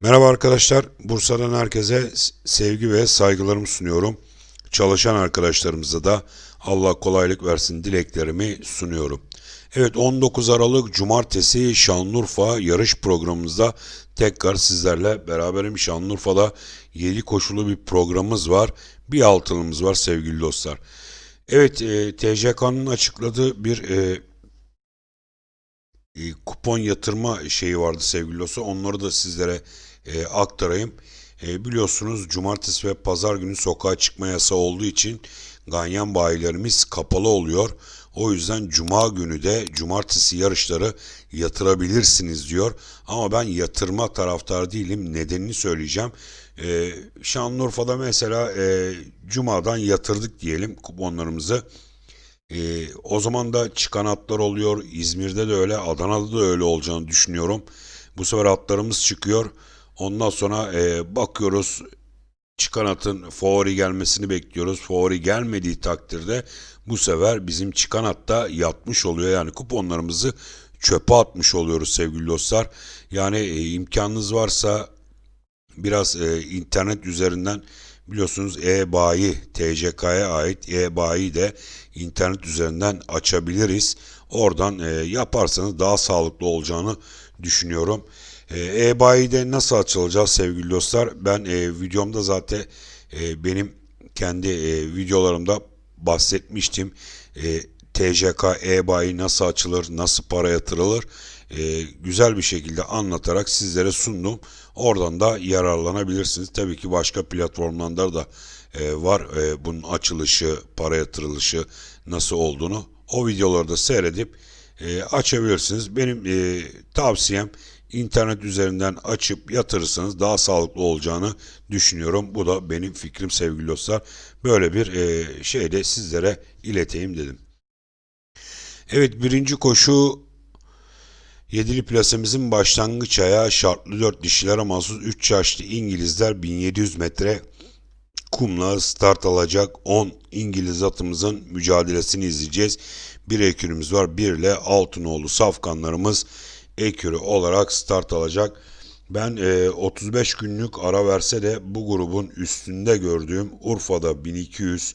Merhaba arkadaşlar. Bursa'dan herkese sevgi ve saygılarımı sunuyorum. Çalışan arkadaşlarımıza da Allah kolaylık versin dileklerimi sunuyorum. Evet 19 Aralık Cumartesi Şanlıurfa yarış programımızda tekrar sizlerle beraberim. Şanlıurfa'da 7 koşulu bir programımız var. Bir altınımız var sevgili dostlar. Evet e, TCK'nın açıkladığı bir e, e, kupon yatırma şeyi vardı sevgili dostlar. Onları da sizlere e, aktarayım. E, biliyorsunuz cumartesi ve pazar günü sokağa çıkma yasağı olduğu için ganyan bayilerimiz kapalı oluyor. O yüzden cuma günü de cumartesi yarışları yatırabilirsiniz diyor. Ama ben yatırma taraftar değilim. Nedenini söyleyeceğim. E, Şanlıurfa'da mesela e, cumadan yatırdık diyelim kuponlarımızı. Ee, o zaman da çıkan atlar oluyor. İzmir'de de öyle, Adana'da da öyle olacağını düşünüyorum. Bu sefer atlarımız çıkıyor. Ondan sonra e, bakıyoruz çıkan atın favori gelmesini bekliyoruz. Favori gelmediği takdirde bu sefer bizim çıkan atta yatmış oluyor. Yani kuponlarımızı çöpe atmış oluyoruz sevgili dostlar. Yani e, imkanınız varsa biraz e, internet üzerinden biliyorsunuz e-bayi TCK'ya ait e-bayi de internet üzerinden açabiliriz. Oradan e, yaparsanız daha sağlıklı olacağını düşünüyorum. E, e-bayi'de nasıl açılacağız sevgili dostlar? Ben e, videomda zaten e, benim kendi e, videolarımda bahsetmiştim. E, TCK e-bayi nasıl açılır, nasıl para yatırılır e, güzel bir şekilde anlatarak sizlere sundum. Oradan da yararlanabilirsiniz. Tabii ki başka platformlarda da e, var e, bunun açılışı, para yatırılışı nasıl olduğunu. O videoları da seyredip e, açabilirsiniz. Benim e, tavsiyem internet üzerinden açıp yatırırsanız daha sağlıklı olacağını düşünüyorum. Bu da benim fikrim sevgili dostlar. Böyle bir e, şey de sizlere ileteyim dedim. Evet birinci koşu Yedili plasemizin başlangıç ayağı şartlı 4 dişilere mahsus 3 yaşlı İngilizler 1700 metre kumla start alacak 10 İngiliz atımızın mücadelesini izleyeceğiz. Bir ekürümüz var. Bir ile Altınoğlu safkanlarımız ekürü olarak start alacak. Ben e, 35 günlük ara verse de bu grubun üstünde gördüğüm Urfa'da 1200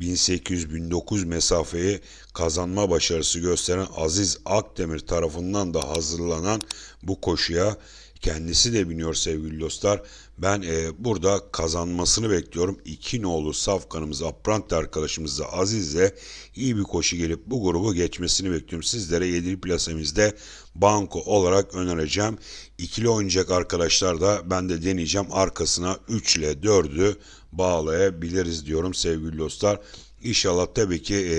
1800-1900 mesafeyi kazanma başarısı gösteren Aziz Akdemir tarafından da hazırlanan bu koşuya kendisi de biniyor sevgili dostlar. Ben e, burada kazanmasını bekliyorum. İki nolu safkanımız Aprant arkadaşımızla Aziz'le iyi bir koşu gelip bu grubu geçmesini bekliyorum. Sizlere 7 plasemizde banko olarak önereceğim. İkili oynayacak arkadaşlar da ben de deneyeceğim. Arkasına 3 ile 4'ü bağlayabiliriz diyorum sevgili dostlar. İnşallah tabii ki e,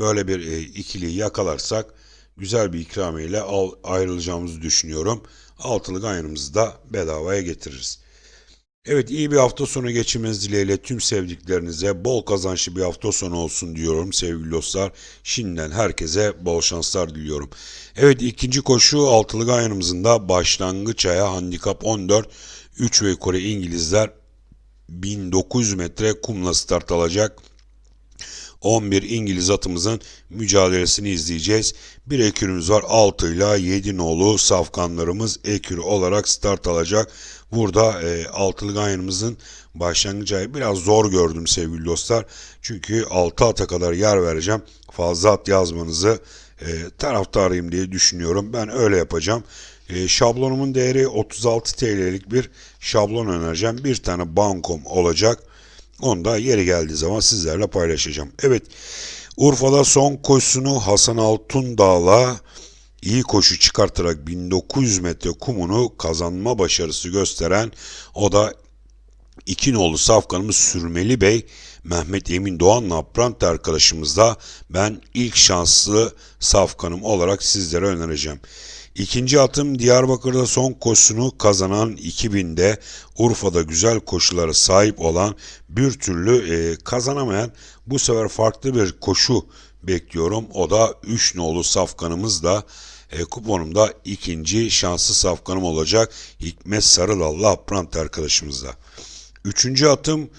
böyle bir e, ikiliyi yakalarsak güzel bir al, ayrılacağımızı düşünüyorum. Altılı ganyanımızı da bedavaya getiririz. Evet iyi bir hafta sonu geçirmeniz dileğiyle tüm sevdiklerinize bol kazançlı bir hafta sonu olsun diyorum sevgili dostlar. Şimdiden herkese bol şanslar diliyorum. Evet ikinci koşu altılı ganyanımızın da başlangıç aya handikap 14 3 ve yukarı İngilizler 1900 metre kumla start alacak. 11 İngiliz atımızın mücadelesini izleyeceğiz. Bir ekürümüz var 6 ile 7 nolu safkanlarımız ekürü olarak start alacak. Burada e, altılı ganyanımızın başlangıç ayı biraz zor gördüm sevgili dostlar. Çünkü 6 ata kadar yer vereceğim. Fazla at yazmanızı e, taraftarıyım diye düşünüyorum. Ben öyle yapacağım. E, şablonumun değeri 36 TL'lik bir şablon önereceğim. Bir tane bankom olacak. Onu da yeri geldiği zaman sizlerle paylaşacağım. Evet Urfa'da son koşusunu Hasan Altun Dağ'la iyi koşu çıkartarak 1900 metre kumunu kazanma başarısı gösteren o da iki nolu safkanımız Sürmeli Bey Mehmet Emin Doğan'la Prant arkadaşımızla ben ilk şanslı safkanım olarak sizlere önereceğim. İkinci atım Diyarbakır'da son koşusunu kazanan 2000'de Urfa'da güzel koşulara sahip olan bir türlü e, kazanamayan bu sefer farklı bir koşu bekliyorum. O da 3 nolu safkanımız da e, kuponumda ikinci şanslı safkanım olacak. Hikmet Sarılallı Aprant arkadaşımızla. Üçüncü atım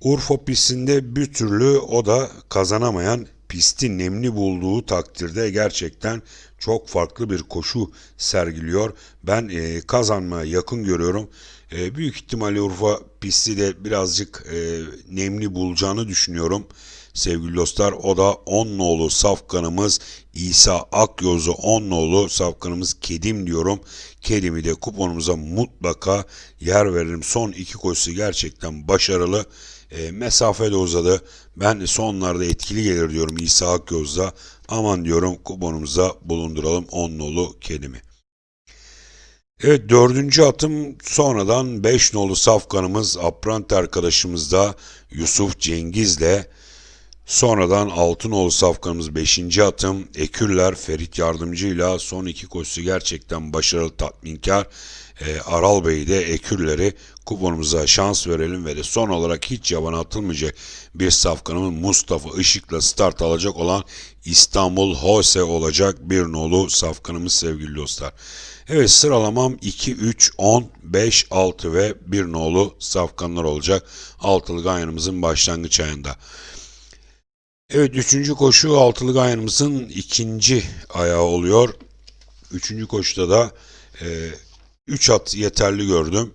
Urfa pistinde bir türlü o da kazanamayan pisti nemli bulduğu takdirde gerçekten çok farklı bir koşu sergiliyor. Ben e, kazanmaya yakın görüyorum. E, büyük ihtimalle Urfa pisti de birazcık e, nemli bulacağını düşünüyorum. Sevgili dostlar o da 10 nolu safkanımız İsa Akyoz'u 10 nolu safkanımız Kedim diyorum. Kedim'i de kuponumuza mutlaka yer veririm. Son iki koşusu gerçekten başarılı. E, mesafe de uzadı. Ben sonlarda etkili gelir diyorum İsa Akyoz'da. Aman diyorum kuponumuza bulunduralım 10 nolu Kedim'i. Evet dördüncü atım sonradan 5 nolu safkanımız Aprant arkadaşımız da Yusuf Cengiz'le Sonradan Altınoğlu safkanımız 5. atım. Ekürler Ferit Yardımcı'yla son iki koşusu gerçekten başarılı tatminkar. E, Aral Bey de Ekürleri kuponumuza şans verelim ve de son olarak hiç yabana atılmayacak bir safkanımız Mustafa Işık'la start alacak olan İstanbul Hose olacak bir nolu safkanımız sevgili dostlar. Evet sıralamam 2, 3, 10, 5, 6 ve 1 nolu safkanlar olacak. Altılı ganyanımızın başlangıç ayında. Evet üçüncü koşu altılı ganyanımızın ikinci ayağı oluyor. Üçüncü koşuda da 3 e, at yeterli gördüm.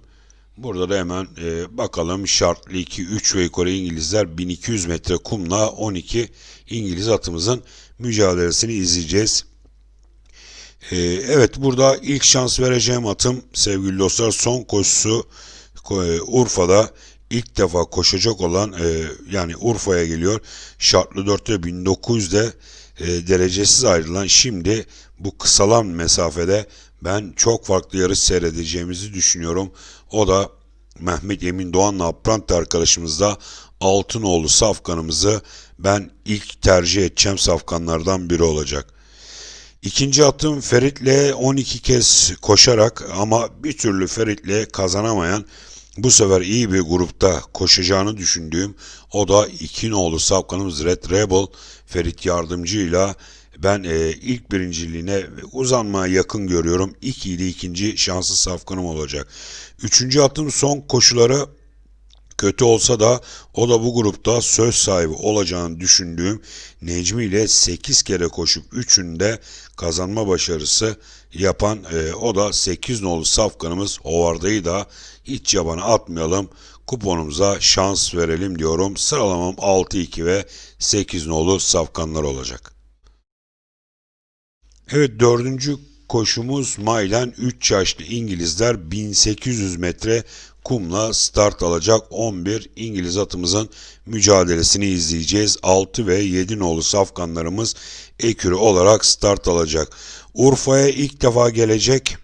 Burada da hemen e, bakalım şartlı 2, 3 ve yukarı İngilizler 1200 metre kumla 12 İngiliz atımızın mücadelesini izleyeceğiz. E, evet burada ilk şans vereceğim atım sevgili dostlar son koşusu e, Urfa'da ilk defa koşacak olan e, yani Urfa'ya geliyor. Şartlı 4'te 1900'de e, derecesiz ayrılan şimdi bu kısalan mesafede ben çok farklı yarış seyredeceğimizi düşünüyorum. O da Mehmet Emin Doğan'la Aprant arkadaşımızda Altınoğlu safkanımızı ben ilk tercih edeceğim safkanlardan biri olacak. İkinci atım Ferit'le 12 kez koşarak ama bir türlü Ferit'le kazanamayan bu sefer iyi bir grupta koşacağını düşündüğüm o da iki nolu safkanımız Red Rebel Ferit Yardımcı'yla ben e, ilk birinciliğine uzanmaya yakın görüyorum. İlk ile ikinci şanslı safkanım olacak. Üçüncü attığım son koşuları kötü olsa da o da bu grupta söz sahibi olacağını düşündüğüm Necmi ile 8 kere koşup 3'ünde kazanma başarısı yapan e, o da 8 nolu safkanımız Hovarda'yı da hiç yabana atmayalım. Kuponumuza şans verelim diyorum. Sıralamam 6-2 ve 8 nolu safkanlar olacak. Evet dördüncü koşumuz Maylen 3 yaşlı İngilizler 1800 metre kumla start alacak 11 İngiliz atımızın mücadelesini izleyeceğiz. 6 ve 7 nolu safkanlarımız ekürü olarak start alacak. Urfa'ya ilk defa gelecek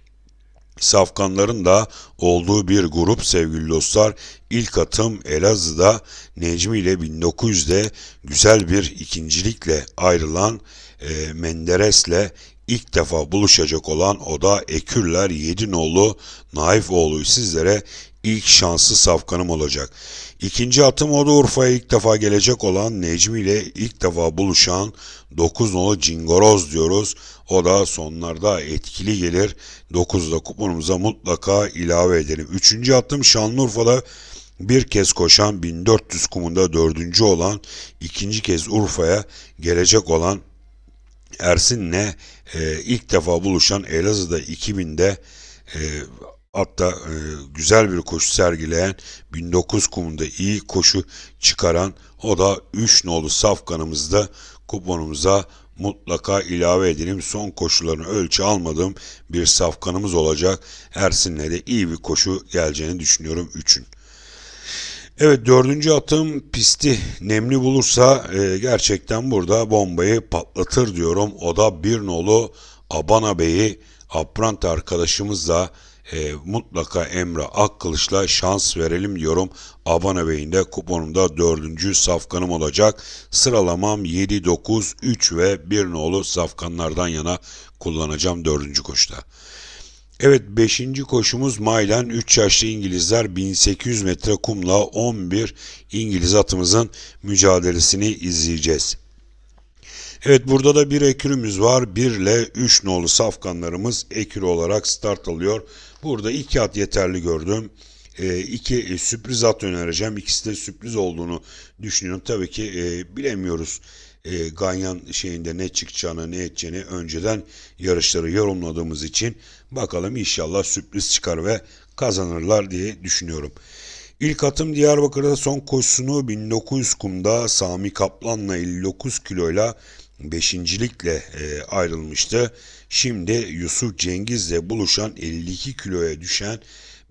Safkanların da olduğu bir grup sevgili dostlar. İlk atım Elazığ'da Necmi ile 1900'de güzel bir ikincilikle ayrılan e, Menderes'le ilk defa buluşacak olan o da Ekürler Yedinoğlu Naifoğlu sizlere ilk şanslı safkanım olacak. İkinci atım o da Urfa'ya ilk defa gelecek olan Necmi ile ilk defa buluşan 9 nolu Cingoroz diyoruz. O da sonlarda etkili gelir. 9'da kuponumuza mutlaka ilave edelim. Üçüncü atım Şanlıurfa'da bir kez koşan 1400 kumunda dördüncü olan ikinci kez Urfa'ya gelecek olan Ersin'le e, ilk defa buluşan Elazığ'da 2000'de e, hatta e, güzel bir koşu sergileyen 1900 kumunda iyi koşu çıkaran o da 3 nolu safkanımızda kuponumuza mutlaka ilave edelim. Son koşularını ölçü almadığım bir safkanımız olacak. Ersin'le de iyi bir koşu geleceğini düşünüyorum 3'ün. Evet dördüncü atım pisti nemli bulursa e, gerçekten burada bombayı patlatır diyorum. O da bir nolu Abana Bey'i Aprant arkadaşımızla e, mutlaka Emre Akkılıç'la şans verelim diyorum. Abana Bey'in de kuponumda dördüncü safkanım olacak. Sıralamam 7, 9, 3 ve 1 nolu safkanlardan yana kullanacağım dördüncü koşuda. Evet 5. koşumuz Maylan 3 yaşlı İngilizler 1800 metre kumla 11 İngiliz atımızın mücadelesini izleyeceğiz. Evet burada da bir ekürümüz var. 1 ile 3 nolu safkanlarımız ekürü olarak start alıyor. Burada 2 at yeterli gördüm. 2 e, sürpriz at önereceğim. İkisi de sürpriz olduğunu düşünüyorum. Tabii ki e, bilemiyoruz e, Ganyan şeyinde ne çıkacağını ne edeceğini önceden yarışları yorumladığımız için bakalım inşallah sürpriz çıkar ve kazanırlar diye düşünüyorum. İlk atım Diyarbakır'da son koşusunu 1900 kumda Sami Kaplan'la 59 kiloyla beşincilikle e, ayrılmıştı. Şimdi Yusuf Cengiz'le buluşan 52 kiloya düşen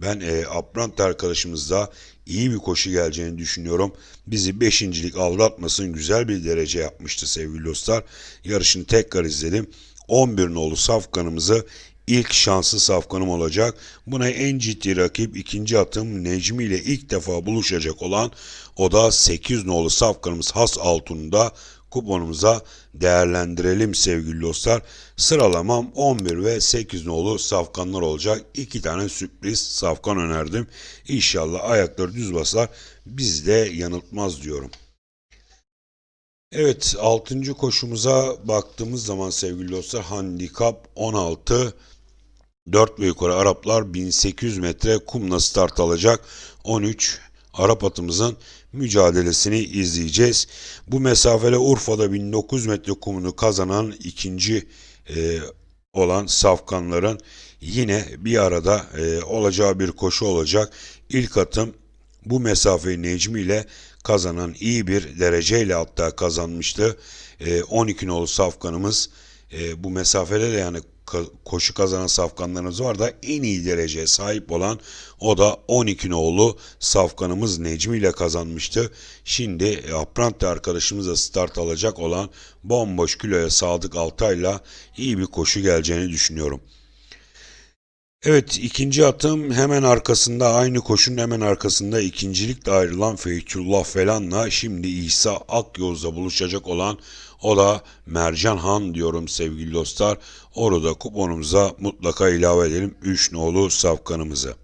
ben e, Aprant arkadaşımızda iyi bir koşu geleceğini düşünüyorum. Bizi beşincilik aldatmasın güzel bir derece yapmıştı sevgili dostlar. Yarışını tekrar izledim. 11 nolu safkanımızı ilk şanslı safkanım olacak. Buna en ciddi rakip ikinci atım Necmi ile ilk defa buluşacak olan o da 8 nolu safkanımız Has Altun'da kuponumuza değerlendirelim sevgili dostlar. Sıralamam 11 ve 8 nolu safkanlar olacak. İki tane sürpriz safkan önerdim. İnşallah ayakları düz basar. Biz de yanıltmaz diyorum. Evet 6. koşumuza baktığımız zaman sevgili dostlar handikap 16 4 ve yukarı Araplar 1800 metre kumla start alacak. 13 Arap atımızın mücadelesini izleyeceğiz. Bu mesafede Urfa'da 1900 metre kumunu kazanan ikinci e, olan safkanların yine bir arada e, olacağı bir koşu olacak. İlk atım bu mesafeyi Necmi ile kazanan iyi bir dereceyle hatta kazanmıştı. E, 12 nolu safkanımız e, bu mesafede de yani koşu kazanan safkanlarımız var da en iyi dereceye sahip olan o da 12 nolu safkanımız Necmi ile kazanmıştı. Şimdi Aprante arkadaşımıza start alacak olan bomboş kiloya Sadık Altay'la iyi bir koşu geleceğini düşünüyorum. Evet ikinci atım hemen arkasında aynı koşunun hemen arkasında ikincilikle ayrılan Feytullah Felan'la şimdi İsa Akyoz'da buluşacak olan o da Mercan Han diyorum sevgili dostlar. Orada kuponumuza mutlaka ilave edelim 3 nolu safkanımızı.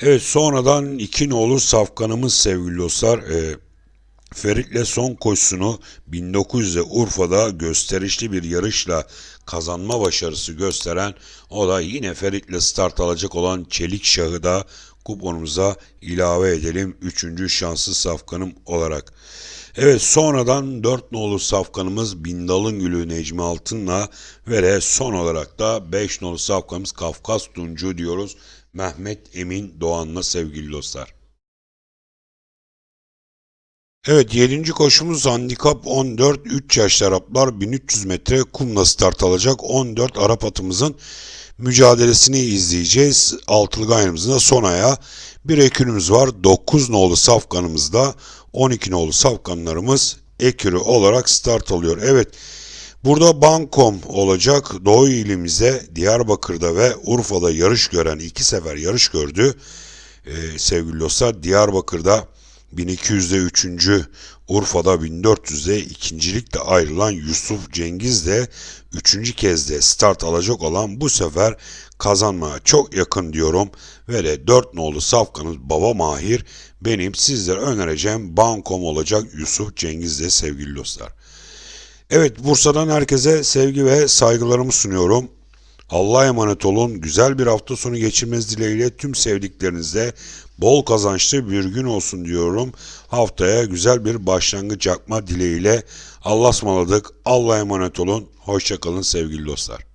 Evet sonradan 2 nolu safkanımız sevgili dostlar. Ee, Ferit'le son koşusunu 1900'de Urfa'da gösterişli bir yarışla kazanma başarısı gösteren o da yine Ferit'le start alacak olan Çelik Şah'ı da kuponumuza ilave edelim 3. şanslı safkanım olarak. Evet sonradan 4 nolu safkanımız Bindalın Gülü Necmi Altın'la ve son olarak da 5 nolu safkanımız Kafkas Tuncu diyoruz. Mehmet Emin Doğan'la sevgili dostlar. Evet 7. koşumuz handikap 14 3 yaşlı Araplar 1300 metre kumla start alacak 14 Arap atımızın mücadelesini izleyeceğiz. Altılı gayrımızın da son ayağı bir ekürümüz var 9 nolu safkanımızda 12 nolu safkanlarımız ekürü olarak start alıyor. Evet burada Bankom olacak Doğu ilimizde Diyarbakır'da ve Urfa'da yarış gören iki sefer yarış gördü. Ee, sevgili dostlar Diyarbakır'da 1200'de 3. Urfa'da 1400'de ikincilikle ayrılan Yusuf Cengiz de 3. kez de start alacak olan bu sefer kazanmaya çok yakın diyorum. Ve de 4 nolu safkanız Baba Mahir benim sizlere önereceğim bankom olacak Yusuf Cengiz de sevgili dostlar. Evet Bursa'dan herkese sevgi ve saygılarımı sunuyorum. Allah'a emanet olun. Güzel bir hafta sonu geçirmeniz dileğiyle tüm sevdiklerinizle bol kazançlı bir gün olsun diyorum. Haftaya güzel bir başlangıç yapma dileğiyle Allah'a ısmarladık. Allah'a emanet olun. Hoşçakalın sevgili dostlar.